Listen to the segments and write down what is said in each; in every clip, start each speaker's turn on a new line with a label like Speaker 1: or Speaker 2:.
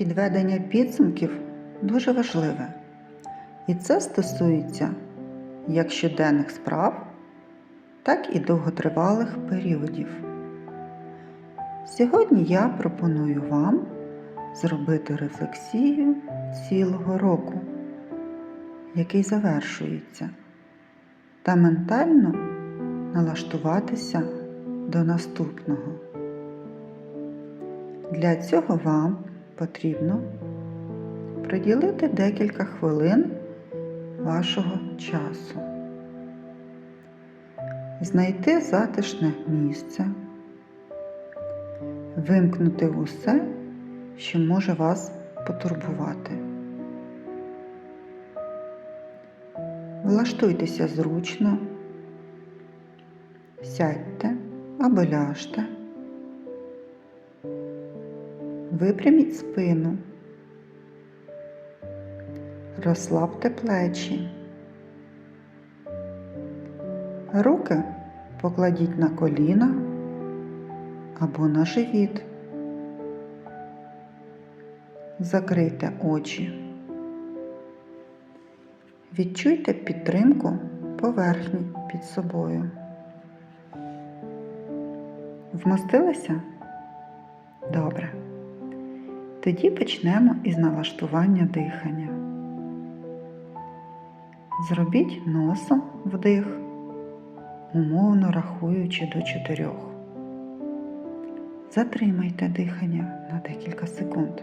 Speaker 1: Підведення підсумків дуже важливе. І це стосується як щоденних справ, так і довготривалих періодів. Сьогодні я пропоную вам зробити рефлексію цілого року, який завершується, та ментально налаштуватися до наступного. Для цього вам потрібно приділити декілька хвилин вашого часу, знайти затишне місце, вимкнути усе, що може вас потурбувати. Влаштуйтеся зручно, сядьте або ляжте. Випряміть спину, розслабте плечі. Руки покладіть на коліна або на живіт. Закрийте очі. Відчуйте підтримку поверхні під собою. Вмостилися? Добре. Тоді почнемо із налаштування дихання. Зробіть носом вдих, умовно рахуючи до чотирьох. Затримайте дихання на декілька секунд.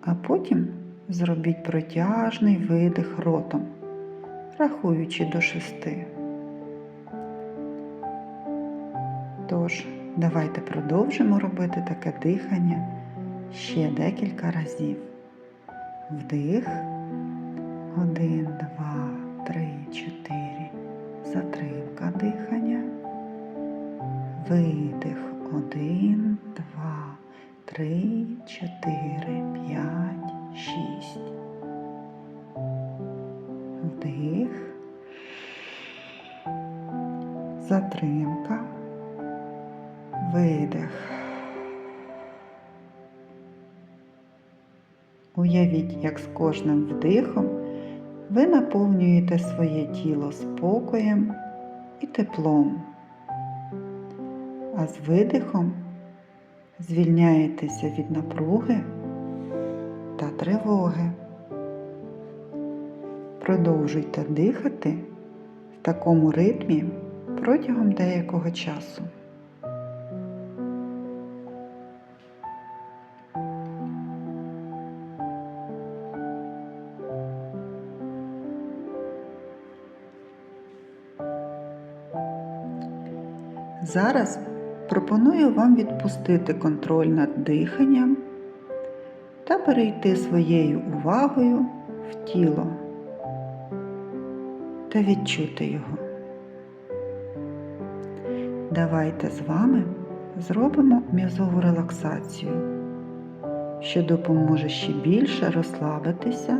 Speaker 1: А потім зробіть протяжний видих ротом, рахуючи до шести. Тож, давайте продовжимо робити таке дихання ще декілька разів. Вдих. Один, два, три, чотири. Затримка дихання. Видих. Один, два, три, чотири, п'ять, шість. Вдих. Затримка. Видих. Уявіть, як з кожним вдихом ви наповнюєте своє тіло спокоєм і теплом, а з видихом звільняєтеся від напруги та тривоги. Продовжуйте дихати в такому ритмі протягом деякого часу. Зараз пропоную вам відпустити контроль над диханням та перейти своєю увагою в тіло та відчути його. Давайте з вами зробимо м'язову релаксацію, що допоможе ще більше розслабитися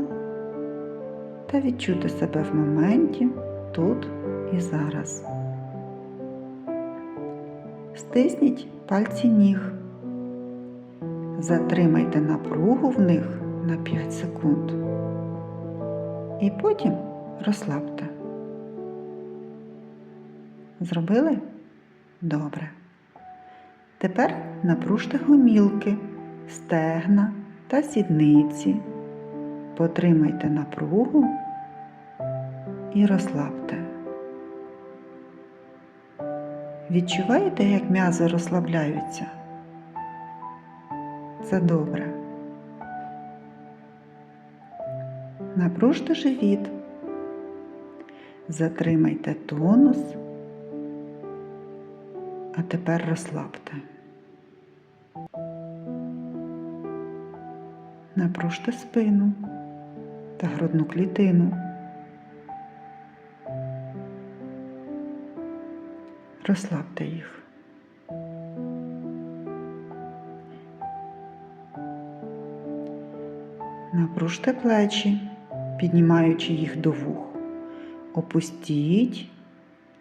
Speaker 1: та відчути себе в моменті тут і зараз. Стисніть пальці ніг. Затримайте напругу в них на 5 секунд. І потім розслабте. Зробили? Добре. Тепер напружте гомілки, стегна та сідниці. Потримайте напругу і розслабте. Відчуваєте, як м'язи розслабляються? Це добре. Напружте живіт. Затримайте тонус, а тепер розслабте. Напружте спину та грудну клітину. Розслабте їх. Напружте плечі, піднімаючи їх до вух. Опустіть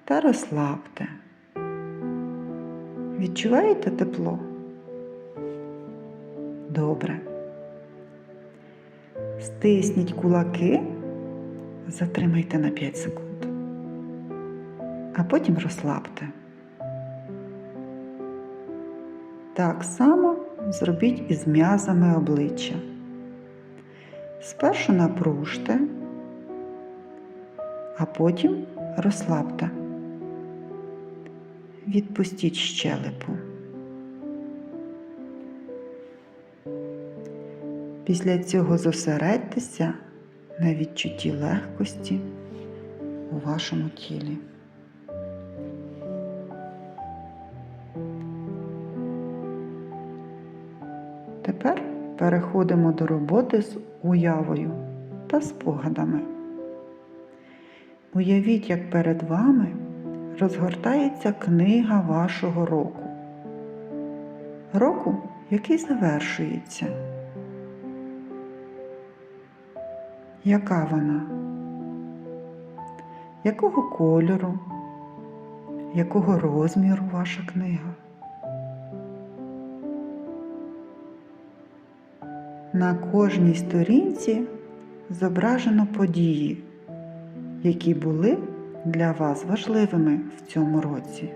Speaker 1: та розслабте. Відчуваєте тепло? Добре. Стисніть кулаки, затримайте на 5 секунд, а потім розслабте. Так само зробіть із м'язами обличчя. Спершу напружте, а потім розслабте. Відпустіть щелепу. Після цього зосередьтеся на відчутті легкості у вашому тілі. Переходимо до роботи з уявою та спогадами. Уявіть, як перед вами розгортається книга вашого року. Року, який завершується. Яка вона? Якого кольору? Якого розміру ваша книга? На кожній сторінці зображено події, які були для вас важливими в цьому році.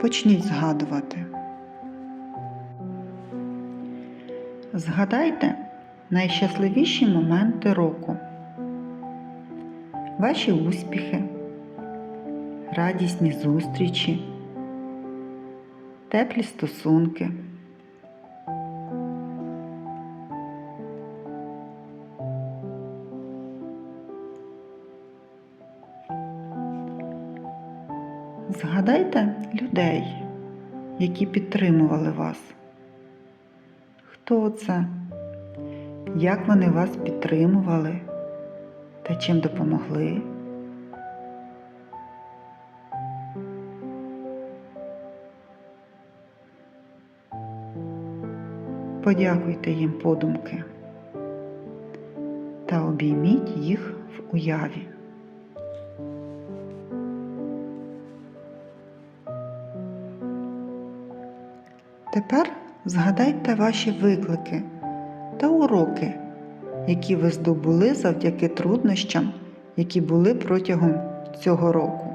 Speaker 1: Почніть згадувати. Згадайте найщасливіші моменти року, ваші успіхи, радісні зустрічі, теплі стосунки. Згадайте людей, які підтримували вас. Хто це? Як вони вас підтримували та чим допомогли? Подякуйте їм подумки та обійміть їх в уяві. Тепер згадайте ваші виклики та уроки, які ви здобули завдяки труднощам, які були протягом цього року.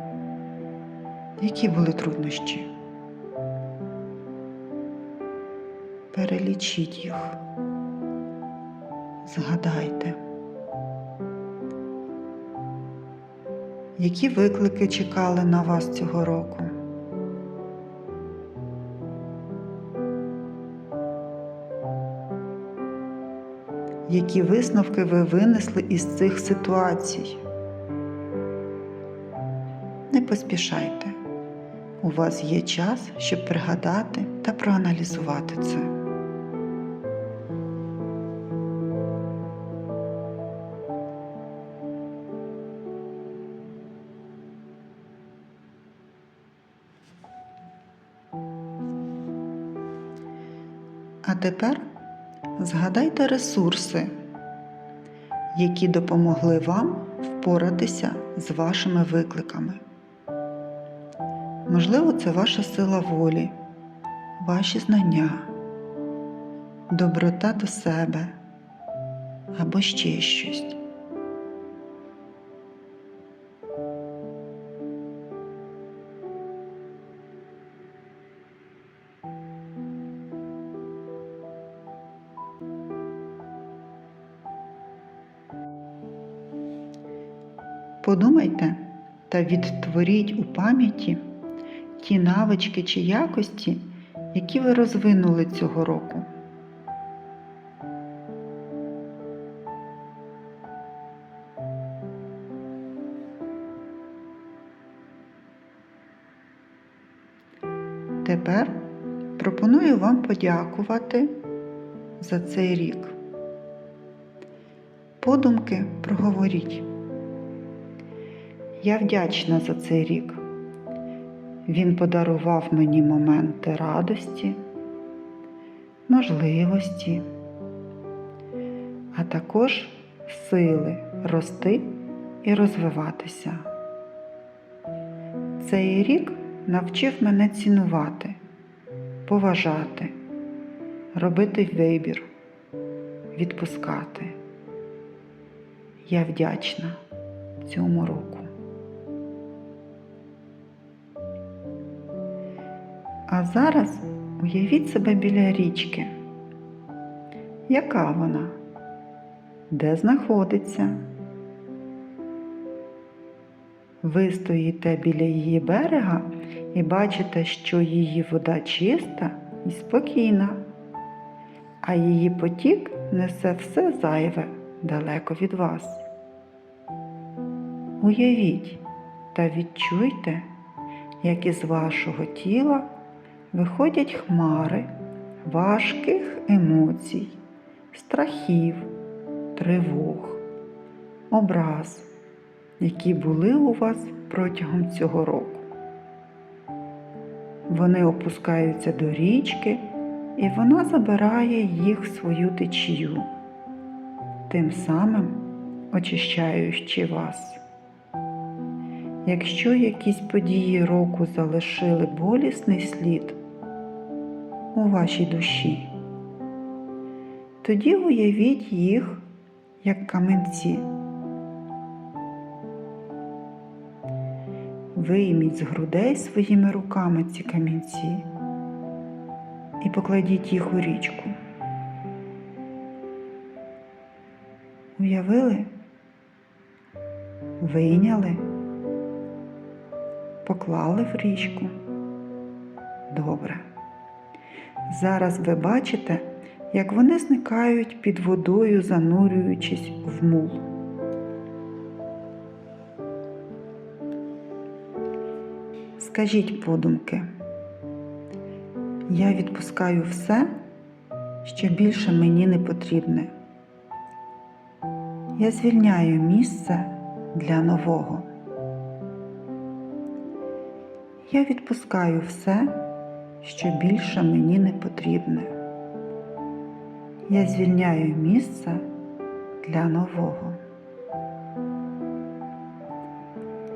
Speaker 1: Які були труднощі? Перелічіть їх. Згадайте. Які виклики чекали на вас цього року? Які висновки ви винесли із цих ситуацій? Не поспішайте. У вас є час, щоб пригадати та проаналізувати це. А тепер згадайте ресурси, які допомогли вам впоратися з вашими викликами. Можливо, це ваша сила волі, ваші знання, доброта до себе або ще щось. Подумайте та відтворіть у пам'яті ті навички чи якості, які ви розвинули цього року. Тепер пропоную вам подякувати за цей рік. Подумки проговоріть. Я вдячна за цей рік. Він подарував мені моменти радості, можливості, а також сили рости і розвиватися. Цей рік навчив мене цінувати поважати, робити вибір, відпускати. Я вдячна цьому року. А зараз уявіть себе біля річки. Яка вона? Де знаходиться? Ви стоїте біля її берега і бачите, що її вода чиста і спокійна, а її потік несе все зайве далеко від вас. Уявіть та відчуйте, як із вашого тіла виходять хмари важких емоцій, страхів, тривог, образ, які були у вас протягом цього року. Вони опускаються до річки, і вона забирає їх в свою течію, тим самим очищаючи вас. Якщо якісь події року залишили болісний слід у вашій душі, тоді уявіть їх як каменці. Вийміть з грудей своїми руками ці камінці і покладіть їх у річку. Уявили? Вийняли? Поклали в річку. Добре. Зараз ви бачите, як вони зникають під водою, занурюючись в мул. Скажіть подумки, я відпускаю все, що більше мені не потрібне. Я звільняю місце для нового. Я відпускаю все, що більше мені не потрібне. Я звільняю місце для нового.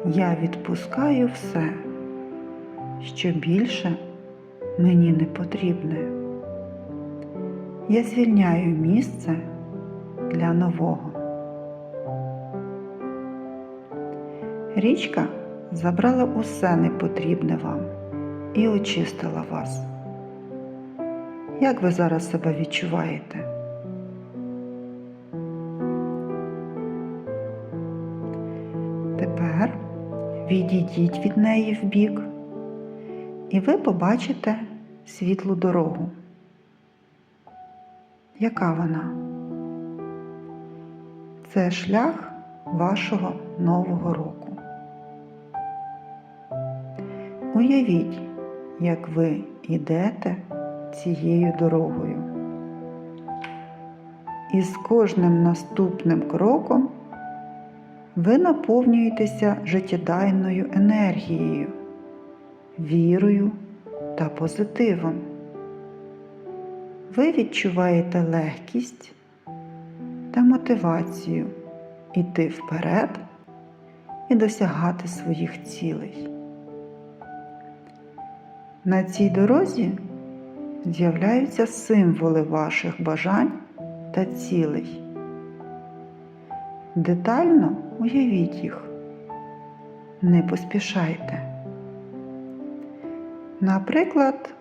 Speaker 1: Я відпускаю все, що більше мені не потрібне. Я звільняю місце для нового. Річка забрала усе непотрібне вам і очистила вас. Як ви зараз себе відчуваєте? Тепер відійдіть від неї вбік, і ви побачите світлу дорогу. Яка вона? Це шлях вашого нового року. Уявіть, як ви йдете цією дорогою. І з кожним наступним кроком ви наповнюєтеся життєдайною енергією, вірою та позитивом. Ви відчуваєте легкість та мотивацію йти вперед і досягати своїх цілей. На цій дорозі з'являються символи ваших бажань та цілей. Детально уявіть їх, не поспішайте. Наприклад,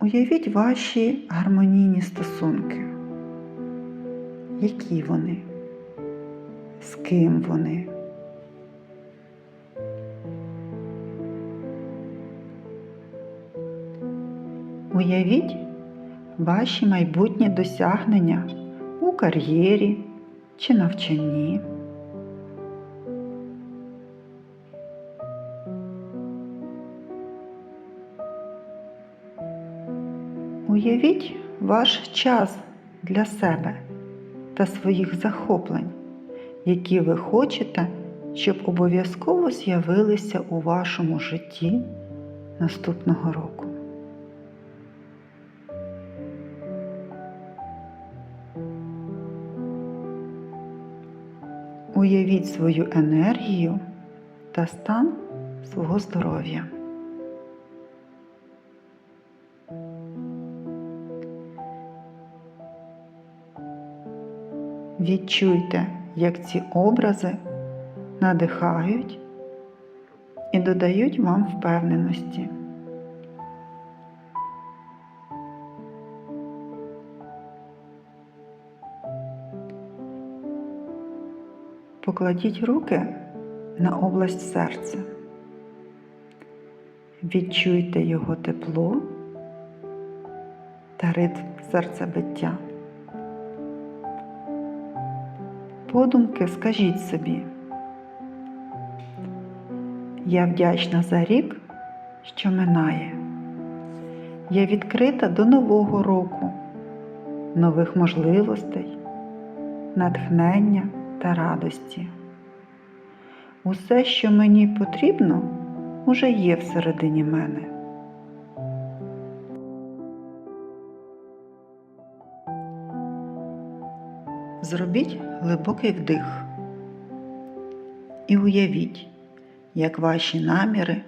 Speaker 1: уявіть ваші гармонійні стосунки. Які вони? З ким вони? Уявіть ваші майбутні досягнення у кар'єрі чи навчанні. Уявіть ваш час для себе та своїх захоплень, які ви хочете, щоб обов'язково з'явилися у вашому житті наступного року. Уявіть свою енергію та стан свого здоров'я. Відчуйте, як ці образи надихають і додають вам впевненості. Покладіть руки на область серця. Відчуйте його тепло та ритм серцебиття. Подумки скажіть собі. Я вдячна за рік, що минає. Я відкрита до нового року, нових можливостей, натхнення та радості. Усе, що мені потрібно, уже є всередині мене. Зробіть глибокий вдих і уявіть, як ваші наміри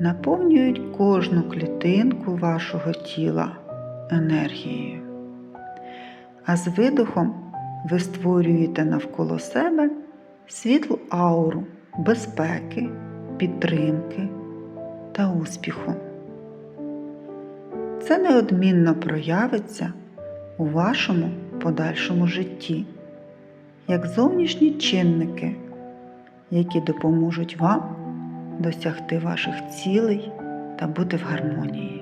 Speaker 1: наповнюють кожну клітинку вашого тіла енергією. А з видохом ви створюєте навколо себе світлу ауру безпеки, підтримки та успіху. Це неодмінно проявиться у вашому подальшому житті, як зовнішні чинники, які допоможуть вам досягти ваших цілей та бути в гармонії.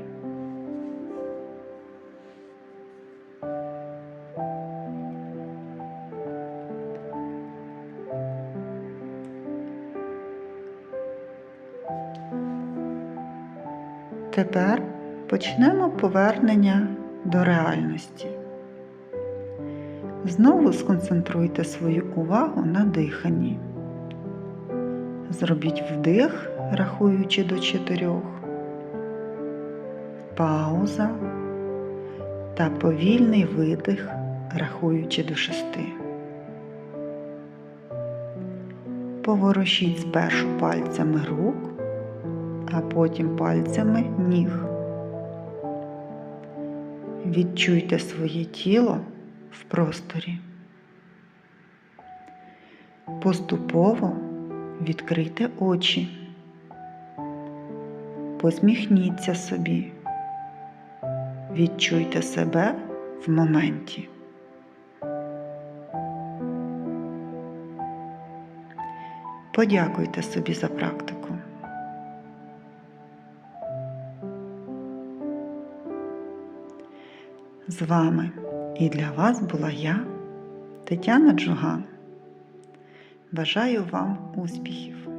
Speaker 1: Тепер почнемо повернення до реальності. Знову сконцентруйте свою увагу на диханні. Зробіть вдих, рахуючи до чотирьох, пауза та повільний видих, рахуючи до шести. Поворушіть спершу пальцями рук, а потім пальцями ніг. Відчуйте своє тіло в просторі. Поступово відкрийте очі, посміхніться собі, відчуйте себе в моменті. Подякуйте собі за практику. З вами і для вас була я, Тетяна Джуган. Бажаю вам успіхів!